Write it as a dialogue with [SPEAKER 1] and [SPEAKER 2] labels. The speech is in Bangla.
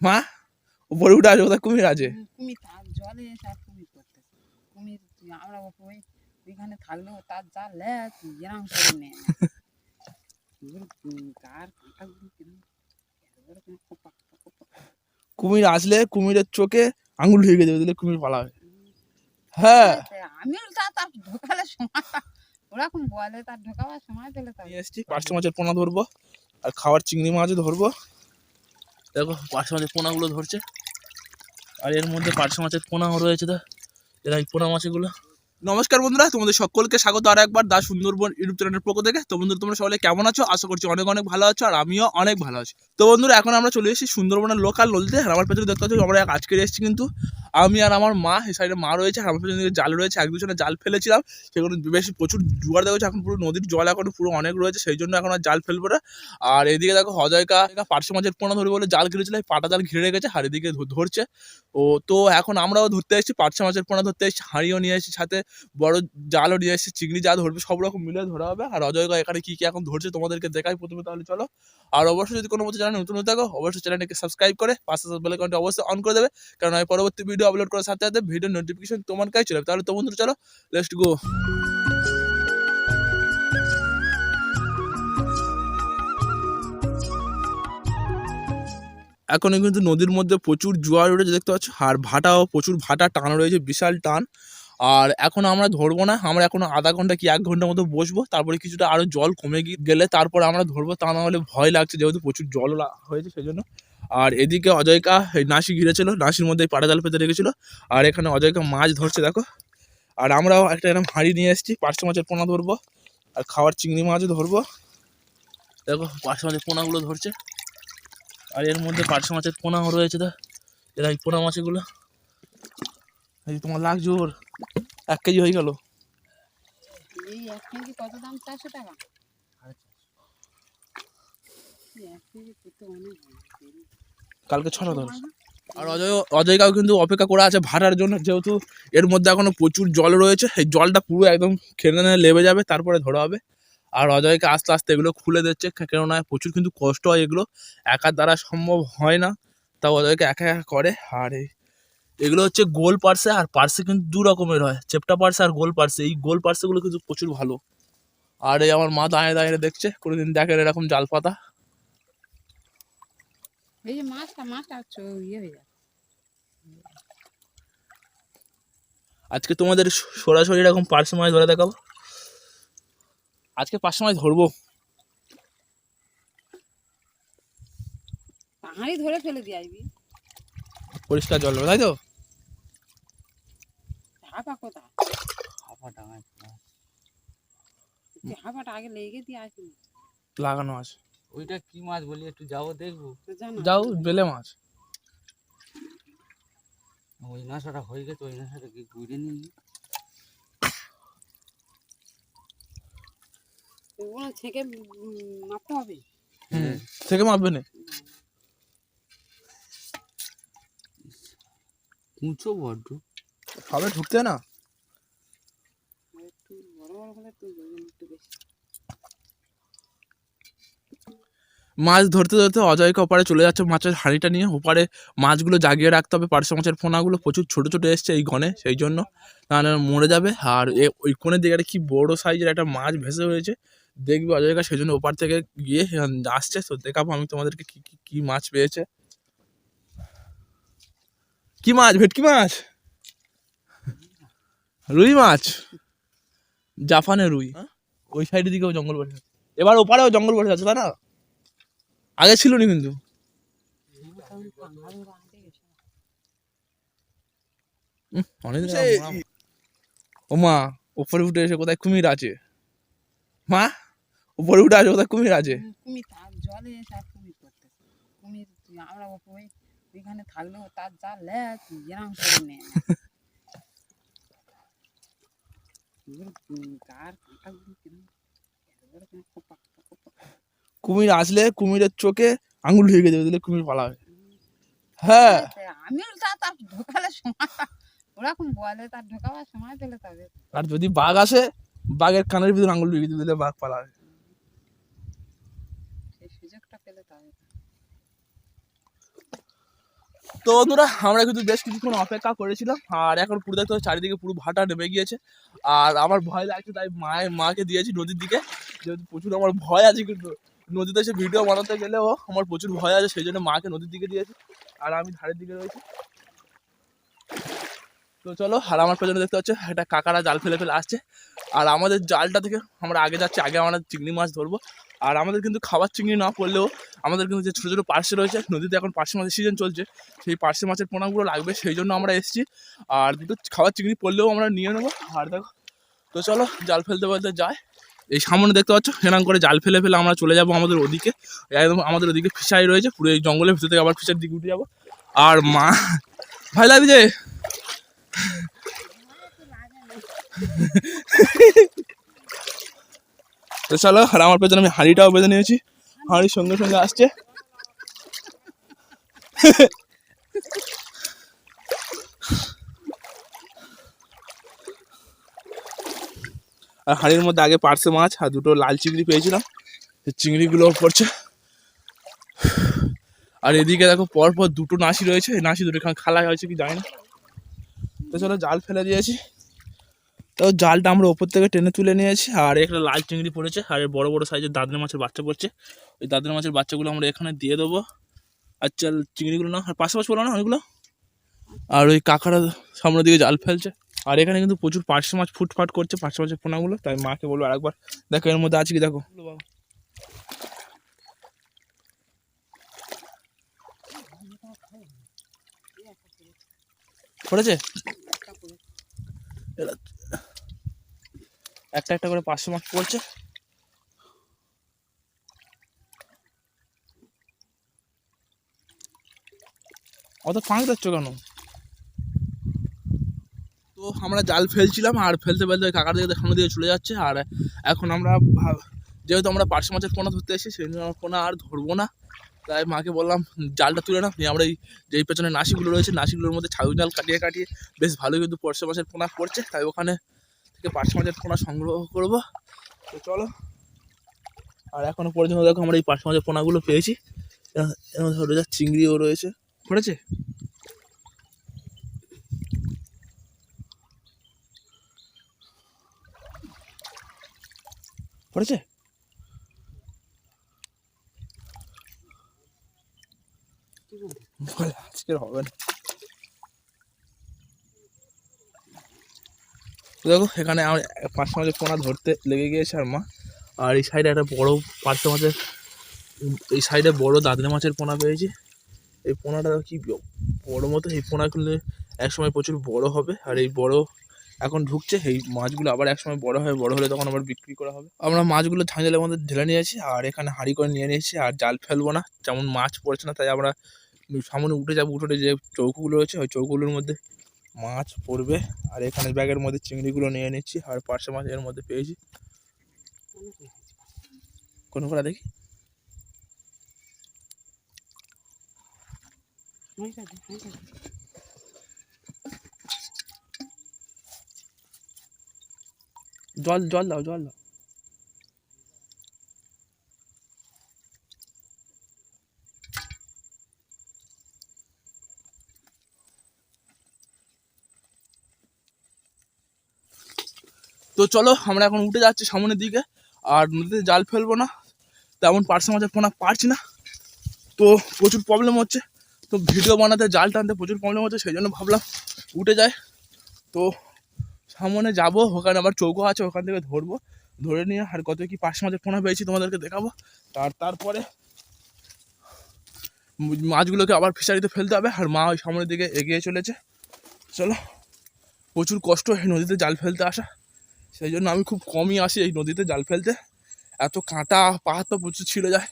[SPEAKER 1] মা উপরে উঠে আসবে কোথায় কুমির আছে?
[SPEAKER 2] কুমির তার জলে আর কুমির করতেছে। কুমির আমরা ওই ওইখানে থাকলেও তার যা লেজ এরম করে নেয় কার।
[SPEAKER 1] কুমির আসলে কুমিরের চোখে আঙুল ঢুকে দেবে দিলে কুমির পালাবে হ্যাঁ।
[SPEAKER 2] তা আমিও তা তার ঢোকালে সময় ওরকম বলে তার ঢোকাবার সময়
[SPEAKER 1] নিয়ে এসছি পাঁচটা মাছের পোনা ধরবো আর খাওয়ার চিংড়ি মাছও ধরবো। দেখো পার্শ্ব মাছের পোনাগুলো ধরছে। আর এর মধ্যে পার্শ্ব মাছের পোনাও রয়েছে তো এরা এই পোনা মাছগুলো। নমস্কার বন্ধুরা, তোমাদের সকলকে স্বাগত আর একবার দা সুন্দরবন ইউটিউব চ্যানেলের পক্ষ থেকে। তো বন্ধুরা, তোমরা সকলে কেমন আছো? আশা করছি অনেক অনেক ভালো আছো, আর আমিও অনেক ভালো আছি। তো বন্ধুরা, এখন আমরা চলে এসেছি সুন্দরবনের লোকাল নদীতে। আমার পেছনে দেখতে পাচ্ছি, আমরা আজকে এসেছি কিন্তু আমি আর আমার মা, এই সাইডে মা রয়েছে, আর আমার পেছনে জাল রয়েছে, এক দুজনে জাল ফেলেছিলাম। সেগুলো বেশি প্রচুর জোয়ার হচ্ছে এখন পুরো নদীর জল এখন পুরো অনেক রয়েছে, সেই জন্য এখন আর জাল ফেলব না। আর এদিকে দেখো অজয়কা পার্শ্ব মাছের পোনা ধরবে বলে জাল ঘিরেছিল পাটা জাল ঘিরে রেখেছে, আর এদিকে ধরছে। ও, তো এখন আমরাও ধরতে এসেছি, পার্শ্ব মাছের পোনা ধরতে এসেছি, হাঁড়িও নিয়ে এসেছি, সাথে বড় জালও নিয়ে এসেছি, চিংড়ি যা ধরবে, সব রকম মিলে ধরা হবে। আর অজয়কা এখানে কি কি এখন ধরছে তোমাদেরকে দেখাই প্রথমে তাহলে চলো। আর অবশ্যই যদি কোনো মতো চ্যানেল নতুন থাকো, অবশ্যই চ্যানেলটাকে সাবস্ক্রাইব করে, পাশে বেলাইকনটা অবশ্যই অন করে দেবে কারণ আমি পরবর্তী ভিডিও আপলোড করার সাথে সাথে ভিডিও নোটিফিকেশন তোমার কাছে চলে। তাহলে তো বন্ধুরা, চলো লেটস গো এখন কিন্তু নদীর মধ্যে প্রচুর জোয়ার উঠেছে, দেখতে পাচ্ছ? আর ভাটাও, প্রচুর ভাটা টান রয়েছে, বিশাল টান। আর এখন আমরা ধরবো না, আমরা এখন আধা ঘণ্টা কি এক ঘণ্টার মতো বসবো, তারপরে কিছুটা আরও জল কমে গেলে তারপর আমরা ধরবো, তা না হলে ভয় লাগছে, যেহেতু প্রচুর জল হয়েছে সেই জন্য আর এদিকে অজয়কা নাসি ঘিরেছিল, নাসির মধ্যে পাটা জাল পেতে রেখেছিল। আর এখানে অজয়কা মাছ ধরছে, দেখো। আর আমরাও একটা এরকম হাঁড়ি নিয়ে এসেছি পাঁচশো মাছের পোনা ধরবো, আর খাওয়ার চিংড়ি মাছও ধরবো। দেখো, পার্শ্ব মাছের পোনাগুলো ধরছে। আর এর মধ্যে পাঁচশো মাছের পোনাও রয়েছে তো এরা এই পোনা মাছগুলো। এই তোমার লাগছে ওর এক কেজি হয়ে গেল।
[SPEAKER 2] এই এক কেজি কত দাম? চারশো টাকা এই এক কেজি করতে অনেক হয়।
[SPEAKER 1] কালকে ছটা ধর। আর অজয় অজয়কাও কিন্তু অপেক্ষা করা আছে ভাড়ার জন্য, যেহেতু এর মধ্যে এখনও প্রচুর জল রয়েছে এই জলটা পুরো একদম খেলে লেবে যাবে, তারপরে ধরা হবে। আর অজয়কে আস্তে আস্তে এগুলো খুলে দিচ্ছে, কেননা প্রচুর কিন্তু কষ্ট হয় এগুলো একার দ্বারা সম্ভব হয় না, তাও অজয়কে একা একা করে। আর এগুলো হচ্ছে গোল পার্সে, আর পার্সে কিন্তু দু রকমের হয় চেপটা পার্সে আর গোল পার্সে, এই গোল পার্সেগুলো কিন্তু প্রচুর ভালো। আর এই আমার মা দাঁড়িয়ে দাঁড়িয়ে দেখছে, কোনোদিন দেখেন এরকম জাল পাতা।
[SPEAKER 2] এই যে মাছটা মাছটা ইয়ে হয়ে যায়
[SPEAKER 1] আজকে তোমাদের সরাসরি এরকম পার্শ্ব মাছ ধরে দেখাবো? আজকে পার্শ্ব মাছ ধরবো।
[SPEAKER 2] পাহাড়ি ধরে ফেলে দিয়ে আসবি।
[SPEAKER 1] পরিষ্কার জল তাই তো?
[SPEAKER 2] হাঁপা কোথায়?
[SPEAKER 3] হাফাটা
[SPEAKER 2] হাঁপাটা আগে লেগে দিয়ে আসবি।
[SPEAKER 1] লাগানো আছে।
[SPEAKER 3] ওইটা কি মাছ বলি? একটু যাব দেখব।
[SPEAKER 1] যাও বেলে মাছ।
[SPEAKER 3] ওই নেশাটা হয়ে গেছে ওই নেশাটা কি ঘুরে
[SPEAKER 2] ওগুলো মাপতে হবে।
[SPEAKER 1] থেকে মাপবে না।
[SPEAKER 3] বড্ড।
[SPEAKER 1] সবে ঢুকতে না।
[SPEAKER 2] একটু বড় বড় হলে তুই একটু বেশি।
[SPEAKER 1] মাছ ধরতে ধরতে অজয়কে ওপারে চলে যাচ্ছে মাছের হাঁড়িটা নিয়ে। ওপারে মাছগুলো জাগিয়ে রাখতে হবে পার্শ্ব মাছের ফোনাগুলো। প্রচুর ছোট ছোট এসছে এই গনে সেই জন্য। নাহলে মরে যাবে। আর এ ওই কোণের দিকে একটা কি বড় সাইজের একটা মাছ ভেসে হয়েছে। দেখবি অজয়কা সেই জন্য ওপার থেকে গিয়ে আসছে। তো দেখাবো আমি তোমাদেরকে কি কি কি মাছ পেয়েছে। কি মাছ ভেটকি মাছ? রুই মাছ? জাপানের রুই। ওই সাইডের দিকেও জঙ্গল বসে আছে। এবার ওপারেও জঙ্গল বসে আছে তাই না? আগে ছিল নি কিন্তু অনেক ও মা, উপরে উঠে এসে কোথায় কুমির আছে? মা, উপরে উঠে আছে কোথায় কুমির আছে?
[SPEAKER 2] আমরা থাকলেও তার যা লেজ এরম করে নেয় কার কাঁটাগুলো
[SPEAKER 1] কুমির আসলে কুমিরের চোখে আঙুল ঢুকে দেবে দিলে কুমির পালাবে হ্যাঁ।
[SPEAKER 2] তা আমিও তা তার ঢোকালে সময় ওরকম বলে তার ঢোকাবার সময় পেলে তবে।
[SPEAKER 1] আর যদি বাঘ আসে বাঘের কানের ভিতরে আঙুল ঢুকে দিলে বাঘ পালাবে
[SPEAKER 2] সেই সুযোগটা পেলে তবে।
[SPEAKER 1] তো বন্ধুরা আমরা কিন্তু বেশ কিছুক্ষণ অপেক্ষা করেছিলাম আর এখন পুরো দেখতে চারিদিকে পুরো ভাটা নেমে গিয়েছে। আর আমার ভয় লাগছে তাই মায়ের মাকে দিয়েছি নদীর দিকে। যেহেতু প্রচুর আমার ভয় আছে কিন্তু। নদীতে এসে ভিডিও বানাতে গেলেও আমার প্রচুর ভয় আছে, সেই জন্য মাকে নদীর দিকে দিয়েছি, আর আমি ধারের দিকে রয়েছি। তো চলো, আর আমার পেছনে দেখতে পাচ্ছ, একটা কাকারা জাল ফেলে ফেলে আসছে। আর আমাদের জালটা থেকে আমরা আগে যাচ্ছি, আগে আমরা চিংড়ি মাছ ধরবো। আর আমাদের কিন্তু খাবার চিংড়ি না পড়লেও আমাদের কিন্তু যে ছোটো ছোটো পার্সে রয়েছে, নদীতে এখন পার্সে মাছের সিজন চলছে, সেই পার্সে মাছের পোনাগুলো লাগবে, সেই জন্য আমরা এসেছি। আর দুটো খাবার চিংড়ি পড়লেও আমরা নিয়ে নেব। আর দেখো, তো চলো, জাল ফেলতে ফেলতে যাই। এই সামনে দেখতে পাচ্ছ সেরকম করে জাল ফেলে ফেলে আমরা চলে যাব আমাদের ওদিকে। একদম আমাদের ওদিকে ফিশারি রয়েছে, পুরো এই জঙ্গলের ভিতর থেকে আবার ফিশার দিকে উঠে যাব। আর মা, ভাই লাগবে যে চলো, আর আমার পেছনে আমি হাঁড়িটাও বেঁধে নিয়েছি। হাঁড়ির সঙ্গে সঙ্গে আসছে। আর হাঁড়ির মধ্যে আগে পার্সে মাছ আর দুটো লাল চিংড়ি পেয়েছিলাম। চিংড়িগুলো পড়ছে আর এদিকে দেখো পর পর দুটো নাসি রয়েছে। নাসি দুটো এখানে খালা হয়েছে কি জানি না। তো চলো জাল ফেলে দিয়েছি। তো জালটা আমরা ওপর থেকে টেনে তুলে নিয়েছি। আর একটা লাল চিংড়ি পড়েছে। আর বড় বড় সাইজের দাদনে মাছের বাচ্চা পড়ছে। ওই দাদনে মাছের বাচ্চাগুলো আমরা এখানে দিয়ে দেবো। আর চাল চিংড়িগুলো না, আর পাশাপাশি বলো না ওইগুলো আর ওই কাকারা সামনের দিকে জাল ফেলছে। আর এখানে কিন্তু প্রচুর পার্শে মাছ ফুটফাট করছে পার্শে মাছের পোনাগুলো। তাই মাকে বলব আরেকবার, দেখো এর মধ্যে আছে কি, দেখো। পড়েছে? একটা একটা করে পাঁচশো মাছ পড়ছে। অত ফাঁক দিচ্ছ কেন? আমরা জাল ফেলছিলাম আর ফেলতে ফেলতে কাকার দিকে সামনে দিকে চলে যাচ্ছে আর এখন আমরা যেহেতু আমরা পার্শ্ব মাছের পোনা ধরতে এসেছি, সেই জন্য আমরা পোনা আর ধরবো না। তাই মাকে বললাম, জালটা তুলে না আমরা এই যেই পেছনে নাসিগুলো রয়েছে নাসিগুলোর মধ্যে ছাউ জাল কাটিয়ে কাটিয়ে বেশ ভালোই কিন্তু পার্শ্ব মাছের পোনা পড়ছে। তাই ওখানে থেকে পার্শ্ব মাছের পোনা সংগ্রহ করব। তো চলো। আর এখনও পর্যন্ত দেখো আমরা এই পার্শ্ব মাছের পোনাগুলো পেয়েছি। যা চিংড়িও রয়েছে। পড়েছে? পড়েছে? দেখো, এখানে আমার পাঁচশো মাছের পোনা ধরতে লেগে গিয়েছে আর মা। আর এই সাইডে একটা বড় পাঁচশো মাছের, এই সাইডে বড় দাদনে মাছের পোনা পেয়েছি। এই পোনাটা কি বড় মতো? এই পোনাগুলো একসময় প্রচুর বড় হবে। আর এই বড় এখন ঢুকছে এই মাছগুলো আবার একসময় বড় হয়, বড় হলে তখন আবার বিক্রি করা হবে। আমরা মাছগুলো ঝাঁঝালের মধ্যে ঢেলে নিয়েছি আর এখানে হাঁড়ি করে নিয়ে নিয়েছি, আর জাল ফেলব না, যেমন মাছ পড়ছে না, তাই আমরা সামনে উঠে যাব, উঠোনে যে চৌকোগুলো রয়েছে, ওই চৌকোগুলোর মধ্যে মাছ পড়বে, আর এখানে ব্যাগের মধ্যে চিংড়িগুলো নিয়ে নিচ্ছি, আর পার্শে মাছ এর মধ্যে পেয়েছি। কোন করা দেখি? জল জল দাও জল দাও। তো চলো, আমরা এখন উঠে যাচ্ছি সামনের দিকে। আর নদীতে জাল ফেলব না। তেমন পার্শ্ব মাছের পোনা পারছি না। তো প্রচুর প্রবলেম হচ্ছে। তো ভিডিও বানাতে, জাল টানতে প্রচুর প্রবলেম হচ্ছে। সেই জন্য ভাবলাম উঠে যায় তো সামনে যাব, ওখানে আবার চৌকো আছে, ওখান থেকে ধরবো। ধরে নিয়ে আর কত কি পার্শ্ব মাছের পোনা পেয়েছি তোমাদেরকে দেখাবো। তার, তারপরে মাছগুলোকে আবার ফিশারিতে ফেলতে হবে, আর মা ওই সামনের দিকে এগিয়ে চলেছে। চলো, প্রচুর কষ্ট এই নদীতে জাল ফেলতে আসা। সেই জন্য আমি খুব কমই আসি এই নদীতে জাল ফেলতে। এত কাঁটা, পাহাড় তো প্রচুর ছিঁড়ে যায়।